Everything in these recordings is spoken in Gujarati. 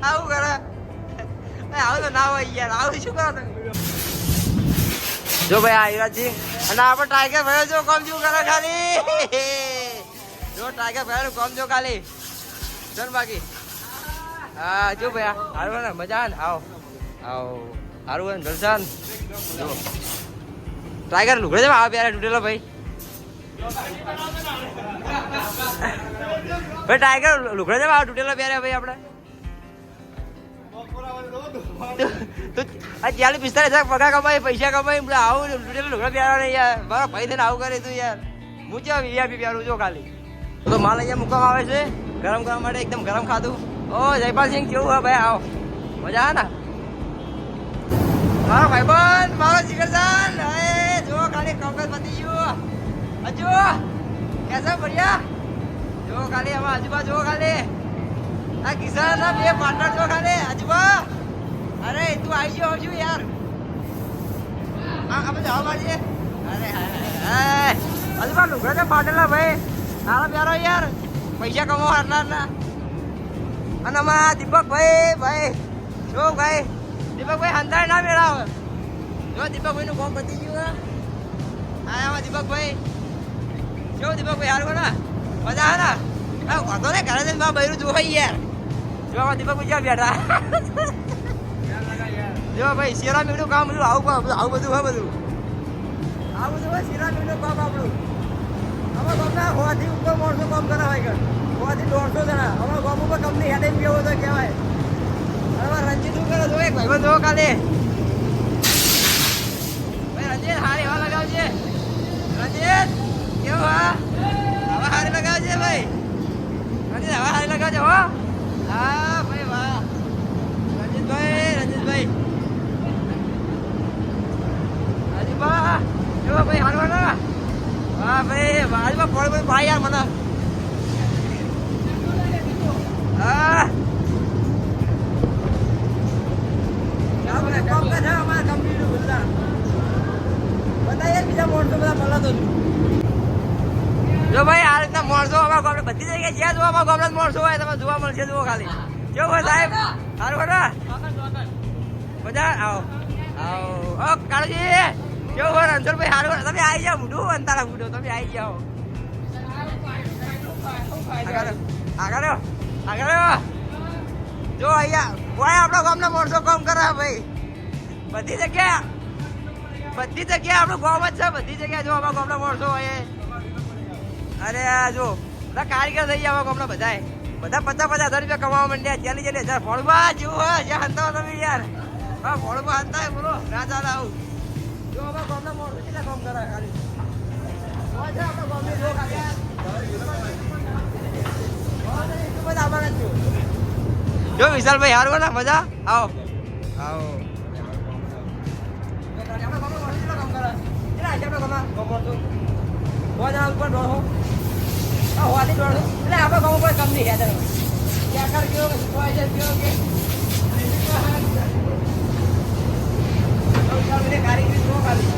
આવું કરે આવું તો ના હોય યાર આવું શું કરો જો ભાઈ આયુરાજી અને આપણે ટાઈગર ભાઈ જો કોમ જો કરે ખાલી જો ટાઈગર ભાઈ નું કોમ જો ખાલી ચલ બાકી હા જો ભાઈ આ ને મજા આવે આવો આવો હોય ને, દર્શન. જો. ટાઈગર લુગડે જવા આવે પ્યારે તૂટેલો ભાઈ. ભાઈ ટાઈગર લુગડે જવા આવે તૂટેલો પ્યારે ભાઈ આપણે તું, આ ચાલીસ પિસ્તાલીસ હજાર પગાર કમાઈ પૈસા કમાય આવું તૂટેલો લુગડા પ્યારો નહીં યાર. ભાઈ થઈને આવું કરે તું યાર. હું ચા વીઆઈપી છું ખાલી. તો માલ અહીંયા મૂકવામાં આવે છે. ગરમ કરવા માટે એકદમ ગરમ ખાધું. ઓ, જયપાલસિંહ, કેવું હે ભાઈ? આવો. મજા આવે ને? મારો ભાઈબંધ, મારો જીગરજાન અરે, જો ખાલી કમ્પ્લેટ પતી ગયું. હજુ, કેસા ભર્યા? જો ખાલી હવે આજુબા જો ખાલી આ કિસાન બે પાર્ટનર જો ખાલી આજુબા. અરે, તું આવી ગયો હજુ યાર. આપણે જવા માંડીએ અરે આજુબા, લુગડા ને પાટેલા ભાઈ. સારા પ્યારો યાર. પૈસા કમાવા હારનાર ના અને અમારા દીપકભાઈ, ભાઈ. જો, ભાઈ. દીપકભાઈ હંધાય ના મેળાવે. જો દીપકભાઈ નું કોમ પતી ગયું, હે. આમાં દીપકભાઈ. જો દીપકભાઈ હારું ને મજા આવે ને? હા વાંધો ને ઘરે જઈને મારા બૈરું જોવાય યાર. જો આમાં દીપકભાઈ જ્યાં બેઠા? જો ભાઈ શેરા મેળું કામ બધું આવું આવું બધું હોય બધું. આવું બધું હોય શેરા મેળું કામ આપણું. અમારા ગામના હોવાથી ઉપર માણસો કામ કરાવાય કર હોવાથી દોઢસો જણા. અમારા ગામ ઉપર કંપની હેડે કેવો તો કહેવાય અને અમારા રંજીત શું કરે જો એક ભાઈબંધ જો કાલે ભાઈ રંજીત, હારી કેવો હા હવા હારી લગાવજે ભાઈ. રંજીત, હવા હારી લગાવજે હો. હા, ભાઈ, વાહ. રંજીતભાઈ રંજીતભાઈ. રાજુભા, કેવો ભાઈ હારવા ના વાહ ભાઈ, આજમાં ફળ ભાઈ યાર મને હા આપણે કામ કરે છે અમારા કંપનીનું બધા બધા જો ભાઈ, આ રીતના માણસો અમારા ગામડે બધી જગ્યાએ જ્યાં જોવા અમારા ગામડા માણસો હોય તમે જોવા મળશે જુઓ ખાલી. કેવું ભાઈ સાહેબ સારું ખરા બધા આવો. આવો. ઓ, કાળજી કેવું હોય રણછોડભાઈ સારું તમે આવી જાઓ, મૂઢું અંતારા મૂઢો, તમે આવી જાઓ. આગળ આગળ આગળ જો અહીંયા કોઈ આપણા ગામના માણસો કામ કરે ભાઈ. બધી જગ્યા બધી જગ્યાએ આપણું ગામ જ છે બધી જગ્યાએ જો આપણા ગામના માણસો હોય અરે આ જો બધા કારીગર થઈ ગયા ગામના બધાય બધા પચાસ પચાસ હજાર રૂપિયા કમાવા માંડ્યા. ચાલી ચાલી હજાર ફોડવા જેવું હોય જ્યાં હંતાવો તમે યાર. હા ફોડવા હંતાય બોલો. ના ચાલે આવું. જો આપણા ગામના માણસો કેટલા કામ કરે ખાલી. આપણા ગામની જો ખાલી. એટલું બધા અમારા કે જો જો વિશાલભાઈ હારું હોય ખાલી.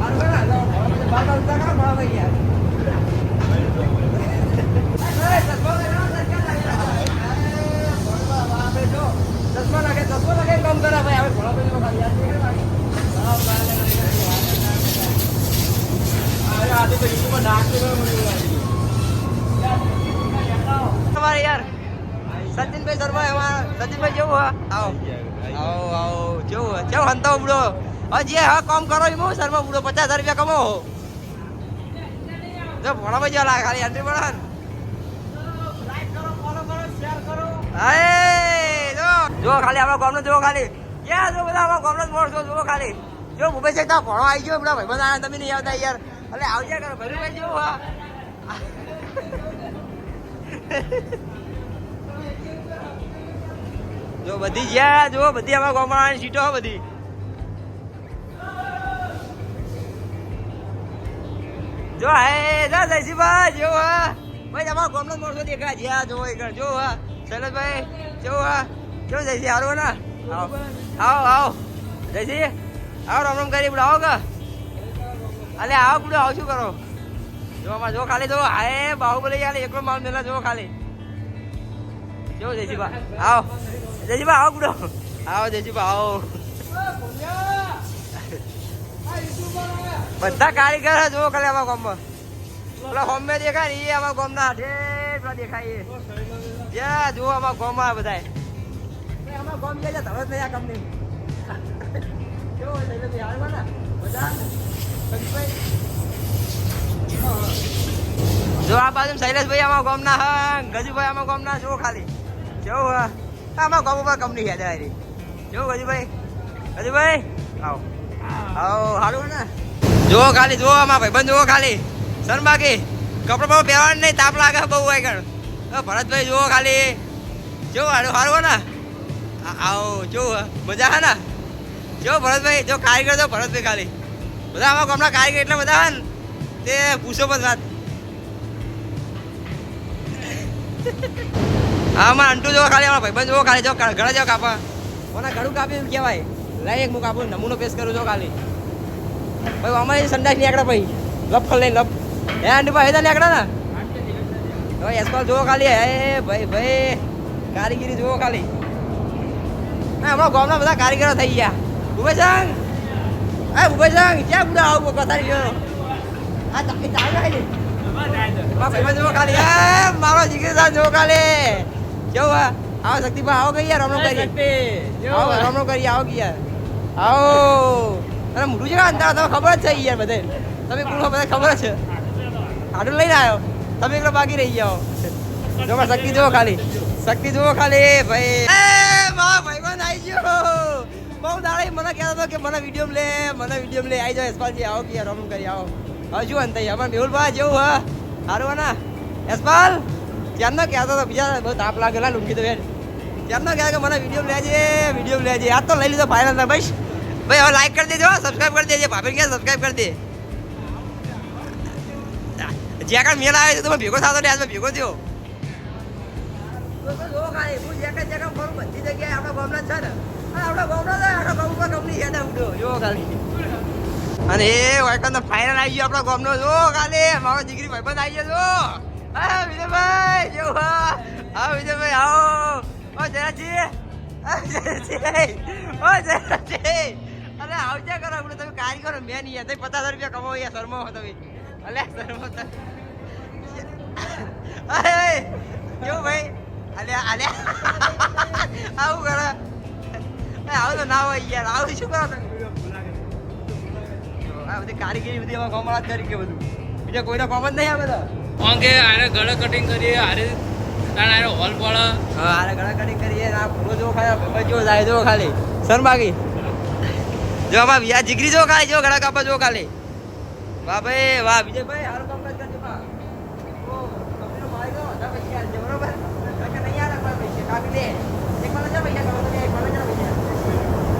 મજા મારે આવો ચશ્મા નાખે ચશ્મા નાખે કામ કરે ભાઈ હવે ઘોડા પછી ખાલી યાદ નહીં કરે તમારે યાર સચિનભાઈ શર્મા એમાં સચિનભાઈ કેવું હા. આવો. આવો આવો. હે. કેવું હંતા બુડો હવે જે હા કામ કરો એમાં શર્મા બુડો પચાસ હજાર રૂપિયા કમાવો જો ભણા ભાઈ લાગે, ખાલી એન્ટ્રી હાય જો. ખાલી આપણા ગામનો જો ખાલી. ક્યાં જો બધા આપણા ગામનો જ માણસો જો ખાલી. જો મુંબઈ સાઈડ ભણો આવી ગયો બધા ભાઈ બધા તમે નહીં આવતા યાર. એટલે આવજે, કરો. ભાઈ જેવું હા. જો બધી જ્યાં, જો બધી આપણા ગામમાં સીટો બધી. જો હે જા, જયસિંહભાઈ, જો હા ભાઈ અમારા ગોમનો મોરસો દેખા જ્યાં જો એક જો હા શૈલેષભાઈ જો હા જો, જયસિંહ, હારો ના. આવો. આવો આવો. જયસી આવો, રામ રામ કરી, આવો કે. અલે, આવો બુડો આવો, શું કરો? જો, આમાં, જો, ખાલી, જો હાય બાહુબલી યાર એકલો માલ મેલા, જો, ખાલી. જો, જયસિંહભાઈ, આવો. જયસીભાઈ આવો બુડો આવો જજીબા આવો. બધા કારીગર જ જો ખાલી આમાં ગામમાં. પેલા હોમે દેખાય ને એ આમાં ગામના ઠેઠ દેખાય એ. જ્યાં જુઓ આમાં ગામમાં બધાય. એ આમાં ગામ જાય તમે ધવત નહીં આ કંપની કેવો? હાલમાં ને? બધા? જો આ બાજુ શૈલેષભાઈ આમાં ગામના હા ગજુભાઈ આમાં ગામના શું ખાલી. કેવું હા. આમાં ગામ ઉપર કંપની યાદ આવી જો ગજુભાઈ. ગજુભાઈ. આવો. આવો હારું ને. જો ખાલી જો આમાં ભાઈબંધ, જુઓ ખાલી. શર્માકી કપડા બપડા પહેરવાનું નહીં, તાપ લાગે બહુ આગળ. ભરતભાઈ, જુઓ ખાલી. જો હારું હારું ને. આવો જો મજા હે ને? જો ભરતભાઈ, જો કારીગર તો ભરતભાઈ ખાલી. બધા આમાં ગામના કારીગર એટલા બધા હે ને? તે પૂછો પણ વાત. હા, અમારા અંટુ જો ખાલી, અમારા ભાઈબંધ જો ખાલી. જો ઘણા જો કાપા. મને ઘણું કાપ્યું એમ કહેવાય. લઈ એક હું નમૂનો પેશ કરું, જો ખાલી. ભાઈ, અમારે સંડાસ નીકળે ભાઈ. લપ ખલ લઈ લપ હે, અંટુ ભાઈ હેદા નીકળે ને? તો એસકોલ જુઓ ખાલી. હે, ભાઈ ભાઈ. કારીગીરી જુઓ ખાલી. ના અમારા ગામના બધા કારીગરો થઈ ગયા. ભૂપેશંગ હા ભૂપેશંગ ક્યાં બધા આવું કથારી ગયો આ તાકી ચાલ ખાલી. મારો ભાઈબંધ સાહેબ હે જુઓ ખાલી. કેવું હા આવો શક્તિભાઈ આવો કઈ યાર રમણો કરી આવો રમણો કરી આવો કે યાર. આવો. અને મોટું છે અંતર તમે ખબર જ છે યાર બધે. તમે કુલ બધા ખબર છે. આડું લઈને આવ્યો. તમે એકલો બાકી રહી જાઓ જો શક્તિ જુઓ ખાલી. શક્તિ જુઓ ખાલી. ભાઈ. મારા ભાઈબંધ આવી ગયો. બહુ દાડે મને કહેતો હતો કે મને વીડિયો લે મને વીડિયો લે. આવી જાઓ યશપાલજી આવો કે યાર રમણ કરી આવો. હજુ શું અંત અમારે મેહુલભાઈ જેવું હા. સારું ના? યશપાલ ત્યારનો કહેતો હતો બીજા બહુ તાપ લાગેલા લુંગી તો બેન. ત્યારના કહેતા કે મને વીડિયો લેજે વીડિયો લેજે આ તો લઈ લીધો ફાઇનલ ના ભાઈ ભાઈ હવે લાઈક કરી દેજો સબસ્ક્રાઈબ કરી દેજે. ભાભી ક્યાં સબસ્ક્રાઈબ કરી દે? જ્યાં કાંઈ મેળ આવે છે તો ભેગો થતો ને આજમાં ભેગો થયો. બધી જગ્યાએ આપણા ગામના છે ને. આપણા ગામના છે આપણા ગામ કંપની હેડા ઉડો જો ખાલી. અને એ વાયકન ફાઇનલ આવી ગયો આપણા ગામનો જો કાલે મારો દીકરી ભાઈબંધ આવી ગયો હા વિજયભાઈ જો હા વિજયભાઈ આવો. ઓ જયરાજી ઓ આવજે કરો આપણે તમે કારીગરો મેં નહીં તમે પચાસ રૂપિયા કમાવો યાર, શરમો તમે. અલે, શરમો અરે જો ભાઈ. અલે અલે. આવું કરો. આવું તો ના હોય યાર. આવું શું કરો તમે? આ બધી કારીગીરી બધી એમાં કોમળા કરી કે બધું. બીજા કોઈના કોમ જ નહીં આ બધા કે આરે ગળે કટિંગ કરીએ આરે તાણ આરે હોલ પડે આરે ગળા કટિંગ કરીએ આ પૂરો જો ખાય ભાઈ જો જાય જો ખાલી. શરમાગી જો આમાં વિયા જીગરી જો ખાય જો ગળા કાપા જો ખાલી. વાહ ભાઈ વાહ વિજયભાઈ હારું કામ કરજો બા. ઓ કંપનીનો માલિક હો, વધારે પૈસા આલજો, બરોબર? કે નહીં આ રાખવા પૈસા કાપી દે એક માલ જો પૈસા કરો તો એક માલ જો પૈસા.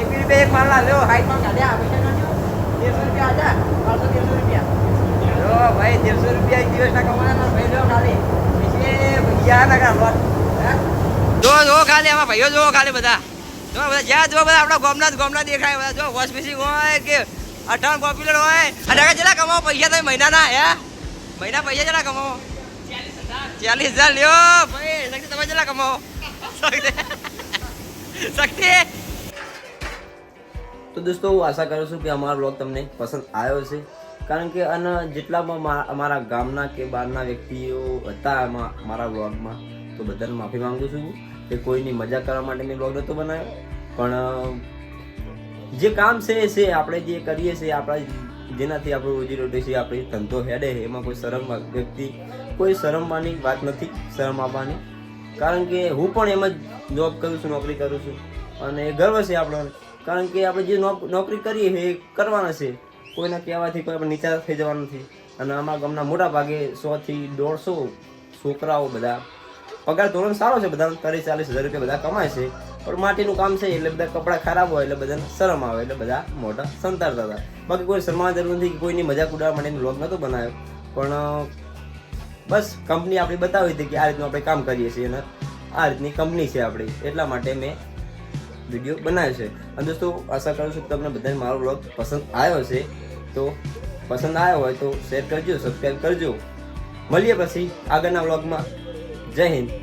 એક રૂપિયા એક માલ લ્યો હાઈટમાં કાઢ્યા પૈસા કાઢ્યો. તેરસો રૂપિયા આજા બારસો તેરસો રૂપિયા. જો ભાઈ, તેરસો રૂપિયા દિવસના કમાવાના ભાઈ લ્યો ખાલી. ભૈયા ના કાઢવા જો જો ખાલી આમાં ભાઈઓ, જો ખાલી બધા. જો બધા, જ્યાં જો બધા આપણા ગોમના જ બધા જો વોશ હોય કે અઠાણ પોપ્યુલર હોય. અને જેટલા કમાવો? પૈસા તમે મહિનાના, હે? મહિના પૈસા કેટલા કમાવો? ચાલીસ હજાર. લ્યો, ભાઈ તમે જેટલા કમાવો? શક્તિ. તો દોસ્તો, હું આશા કરું છું કે અમારો બ્લોગ તમને પસંદ આવ્યો છે કારણ કે અને જેટલામાં મા- અમારા ગામના કે બહારના વ્યક્તિઓ હતા મારા બ્લોગમાં તો બધાને માફી માંગુ છું કે કોઈની મજા કરવા માટે મેં બ્લોગ નહોતો બનાવ્યો. પણ જે કામ છે એ છે, આપણે જે કરીએ છીએ, આપણા જેનાથી આપણું રોજીરોટી છે, આપણે ધંધો હેડે એમાં કોઈ શરમ વ્યક્તિ, કોઈ શરમવાની વાત નથી, શરમ આવવાની. કારણ કે હું પણ એમ જ જોબ કરું છું, નોકરી કરું છું. અને ગર્વ છે આપણો કારણ કે આપણે જે નોક- નોકરી કરીએ એ કરવાના છે. કોઈના કહેવાથી કોઈ આપણે નીચા થઈ જવાનું નથી. અને અમારા ગામના મોટા ભાગે સોથી દોઢસો છોકરાઓ બધા પગાર ધોરણ સારો છે બધા ત્રીસ ચાલીસ હજાર રૂપિયા બધા કમાય છે. પણ માટીનું કામ છે, એટલે બધા કપડાં ખરાબ હોય, એટલે બધાને શરમ આવે, એટલે બધા મોટા સંતાડતા હતા. બાકી કોઈ શરમાવા જરૂર નથી કે કોઈની મજાક ઉડાવવા માટે બ્લોગ નહોતો બનાવ્યો. પણ બસ કંપની આપણી બતાવી હતી કે આ રીતનું આપણે કામ કરીએ છીએ અને આ રીતની કંપની છે આપણી. એટલા માટે મેં વીડિયો બનાવ્યો છે. અને દોસ્તો, આશા કરું છું કે તમને બધાને મારો બ્લોગ પસંદ આવ્યો છે તો પસંદ આવ્યો હોય તો શેર કરજો સબસ્ક્રાઈબ કરજો. મળીએ પછી આગળના બ્લોગમાં જય હિન્દ.